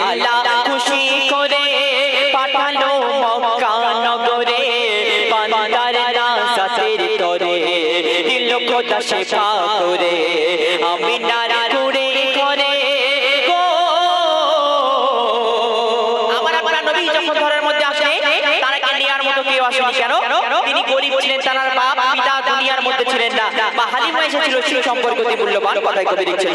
আল্লাহ খুশি করে পাঠালো মক্কা নগরে, বান্দার নাসাতের তরে, দিল খোদা শেফা করে আমি নারা করে করে মধ্যে কেন? তিনি গরিব ছিলেন, তার বাপ ছিলেন না। বা হালিমা এসেছিল সেই সম্পর্ক অতি মূল্যবান কথাই কবি লিখছেন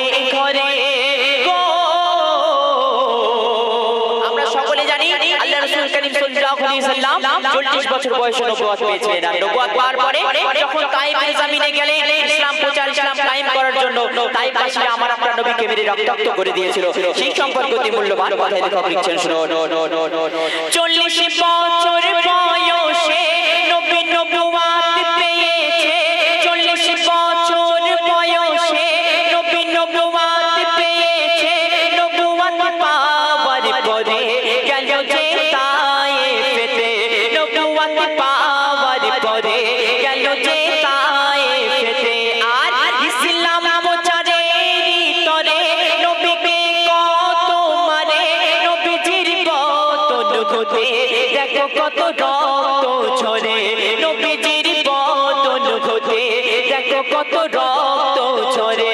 আল্লাহ রাসূল করিম সাল্লাল্লাহু আলাইহি সাল্লাম 40 বছর বয়সে নবুয়ত পেয়েছিলেন। আর নবুয়ত পাওয়ার পরে যখন তাইফের জমিনে গেলেন ইসলাম প্রচার ইসলাম কায়েম করার জন্য তাইফবাসীরা আমার আপনার নবীকে মেরে রক্তাক্ত করে দিয়েছিল। সেই সম্পর্কে অতি মূল্যবান কথা লেখক লিখছেন শুনো 40 বছর বয়সে নবী নবুয়ত পরে গেল যে তায়েফেতে আর ইসলাম প্রচারের তরে নবীকে কত মারে, নবীজির বদন হতে দেখো কত রক্ত ঝরে, নবীজির বদন হতে দেখো কত রক্ত ঝরে।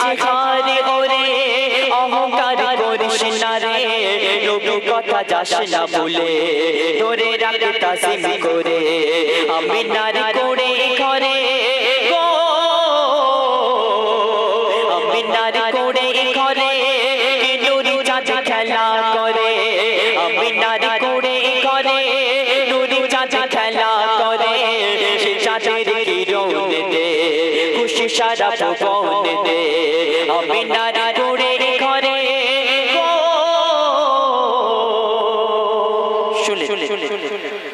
হারে ওরে, অহংকার করিস না রে। রবি কথা যাস না বলে তোরে রাগ তাসিম করে। আমি নারী করে ঘরে নারী করে খেলা করে। আমি নারী আমি নারী করে ঘরে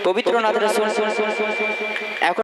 পবিত্র নাথ রসুল